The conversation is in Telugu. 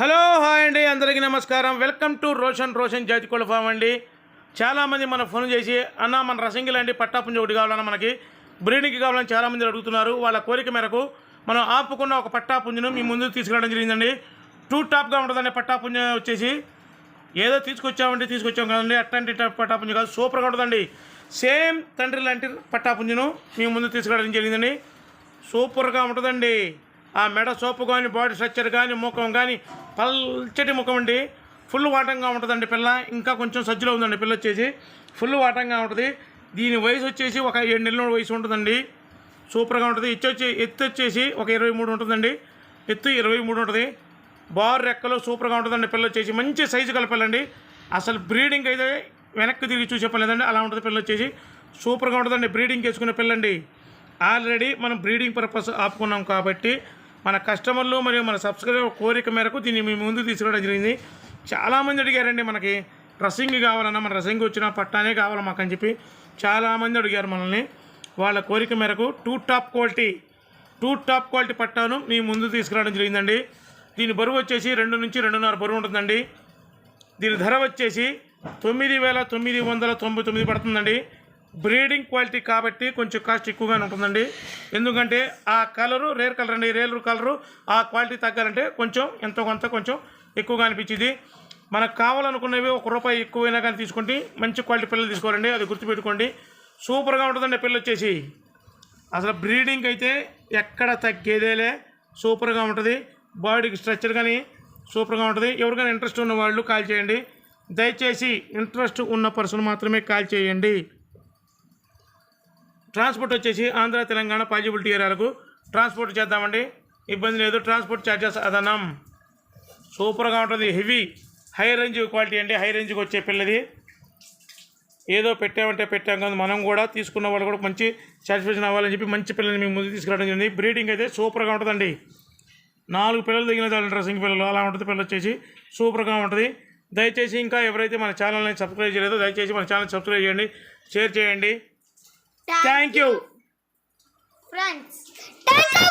హలో హాయ్ అండి అందరికీ నమస్కారం. వెల్కమ్ టు రోషన్ రోషన్ జాతికోళ్ళ ఫామ్ అండి. చాలామంది మన ఫోన్ చేసి అన్న మన రసంగి అండి పట్టాపుంజ ఒకటి కావాలన్నా మనకి బ్రీడింగ్కి కావాలని చాలామంది అడుగుతున్నారు. వాళ్ళ కోరిక మేరకు మనం ఆపుకున్న ఒక పట్టాపుంజను మీ ముందు తీసుకురావడం జరిగిందండి. టూ టాప్గా ఉంటుందండి పట్టాపుంజ వచ్చేసి. ఏదో తీసుకొచ్చామంటే తీసుకొచ్చాం కదండి. అట్లాంటి పట్టాపుంజ కాదు సూపర్గా ఉంటుందండి. సేమ్ తండ్రి లాంటి పట్టాపుంజను మీ ముందు తీసుకురావడం జరిగిందండి. సూపర్గా ఉంటుందండి. ఆ మెడ సోపు కానీ బాడీ స్ట్రక్చర్ కానీ ముఖం కానీ పల్చటి ముఖం అండి. ఫుల్ వాటంగా ఉంటుందండి పిల్ల. ఇంకా కొంచెం సజ్జలో ఉందండి పిల్ల వచ్చేసి. ఫుల్ వాటంగా ఉంటుంది. దీని వయసు వచ్చేసి ఒక ఏడు నెలల వయసు ఉంటుందండి. సూపర్గా ఉంటుంది. ఇచ్చి వచ్చి ఎత్తు వచ్చేసి ఒక ఇరవై మూడు ఉంటుందండి. ఎత్తు ఇరవై మూడు ఉంటుంది. బార్ రెక్కలు సూపర్గా ఉంటుందండి పిల్ల వచ్చేసి. మంచి సైజు గల పిల్లండి. అసలు బ్రీడింగ్ అయితే వెనక్కి తిరిగి చూసే పని లేదండి. అలా ఉంటుంది పిల్ల వచ్చేసి. సూపర్గా ఉంటుందండి బ్రీడింగ్ చేసుకునే పిల్లండి. ఆల్రెడీ మనం బ్రీడింగ్ పర్పస్ ఆపుకున్నాం కాబట్టి మన కస్టమర్లు మరియు మన సబ్స్క్రైబర్ కోరిక మేరకు దీన్ని మీ ముందు తీసుకురావడం జరిగింది. చాలామంది అడిగారండి మనకి రసింగ్ కావాలన్నా మన రసింగ్ వచ్చిన పట్టానే కావాలి మాకు అని చెప్పి. చాలామంది అడిగారు మనల్ని. వాళ్ళ కోరిక మేరకు too top quality too top quality పట్టాను మీ ముందు తీసుకురావడం జరిగిందండి. దీని బరువు వచ్చేసి రెండు నుంచి రెండున్నర బరువు ఉంటుందండి. దీని ధర వచ్చేసి తొమ్మిది వేల తొమ్మిది వందల తొంభై తొమ్మిది పడుతుందండి. బ్రీడింగ్ క్వాలిటీ కాబట్టి కొంచెం కాస్ట్ ఎక్కువగానే ఉంటుందండి. ఎందుకంటే ఆ కలరు రేర్ కలర్ అండి రేరు కలరు ఆ క్వాలిటీ తగ్గాలంటే కొంచెం ఎంతో కొంత కొంచెం ఎక్కువగా అనిపించింది మనకు కావాలనుకున్నవి ఒక రూపాయి ఎక్కువైనా కానీ తీసుకుంటే మంచి క్వాలిటీ పిల్లలు తీసుకోవాలండి. అది గుర్తుపెట్టుకోండి. సూపర్గా ఉంటుందండి పిల్ల వచ్చేసి. అసలు బ్రీడింగ్ అయితే ఎక్కడ తగ్గేదేలే. సూపర్గా ఉంటుంది. బాడీకి స్ట్రక్చర్ కానీ సూపర్గా ఉంటుంది. ఎవరికైనా ఇంట్రెస్ట్ ఉన్న వాళ్ళు కాల్ చేయండి. దయచేసి ఇంట్రెస్ట్ ఉన్న పర్సన్ మాత్రమే కాల్ చేయండి. ట్రాన్స్పోర్ట్ వచ్చేసి ఆంధ్ర తెలంగాణ పాజిబిలిటీ ఏరియాలకు ట్రాన్స్పోర్ట్ చేద్దామండి. ఇబ్బంది లేదు. ట్రాన్స్పోర్ట్ ఛార్జెస్ అదనం. సూపర్గా ఉంటుంది. హెవీ హై రేంజ్ క్వాలిటీ అండి. హై రేంజ్కి వచ్చే పిల్లది. ఏదో పెట్టామంటే పెట్టాం కానీ మనం కూడా తీసుకున్న వాళ్ళు కూడా మంచి సాటిస్ఫాక్షన్ అవ్వాలని చెప్పి మంచి పిల్లల్ని మేము ముందు తీసుకురావడం జరిగింది. బ్రీడింగ్ అయితే సూపర్గా ఉంటుందండి. నాలుగు పిల్లలు దిగిన చాలా డ్రెస్సింగ్ పిల్లలు. అలా ఉంటుంది పిల్లలు వచ్చేసి. సూపర్గా ఉంటుంది. దయచేసి ఇంకా ఎవరైతే మన ఛానల్ని సబ్స్క్రైబ్ చేయలేదో దయచేసి మన ఛానల్ సబ్స్క్రైబ్ చేయండి. షేర్ చేయండి. Thank, Thank you. you. Friends. Thank you.